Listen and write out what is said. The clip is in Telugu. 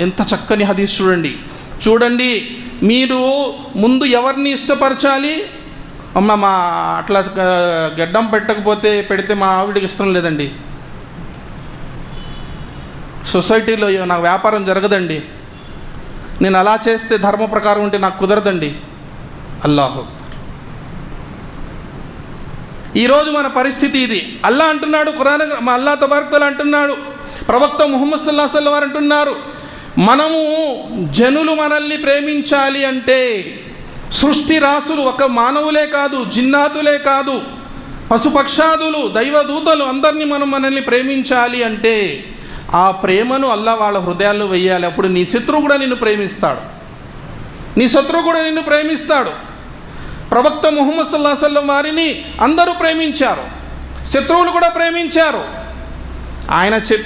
ఎంత చక్కని హదీస్ చూడండి. చూడండి మీరు ముందు ఎవరిని ఇష్టపరచాలి? అమ్మ మా అట్లా గడ్డం పెట్టకపోతే పెడితే మా ఆవిడకి ఇష్టం లేదండి. సొసైటీలో నాకు వ్యాపారం జరగదండి. నేను అలా చేస్తే ధర్మ ప్రకారం ఉంటే నాకు కుదరదండి. అల్లాహు. ఈరోజు మన పరిస్థితి ఇది. అల్లా అంటున్నాడు ఖురాన్ మా అల్లా తబార్తలు అంటున్నాడు ప్రవక్త ముహమ్మద్ సల్లా సల్లం వారు అంటున్నారు మనము జనులు మనల్ని ప్రేమించాలి అంటే సృష్టి రాసులు ఒక మానవులే కాదు జిన్నాతులే కాదు పశుపక్షాదులు దైవదూతలు అందరినీ మనం మనల్ని ప్రేమించాలి అంటే ఆ ప్రేమను అల్లా వాళ్ళ హృదయాల్లో వెయ్యాలి అప్పుడు నీ శత్రువు కూడా నిన్ను ప్రేమిస్తాడు. నీ శత్రువు కూడా నిన్ను ప్రేమిస్తాడు. ప్రవక్త ముహమ్మద్ సల్లా సల్లం వారిని అందరూ ప్రేమించారు. శత్రువులు కూడా ప్రేమించారు. ఆయన చెప్పి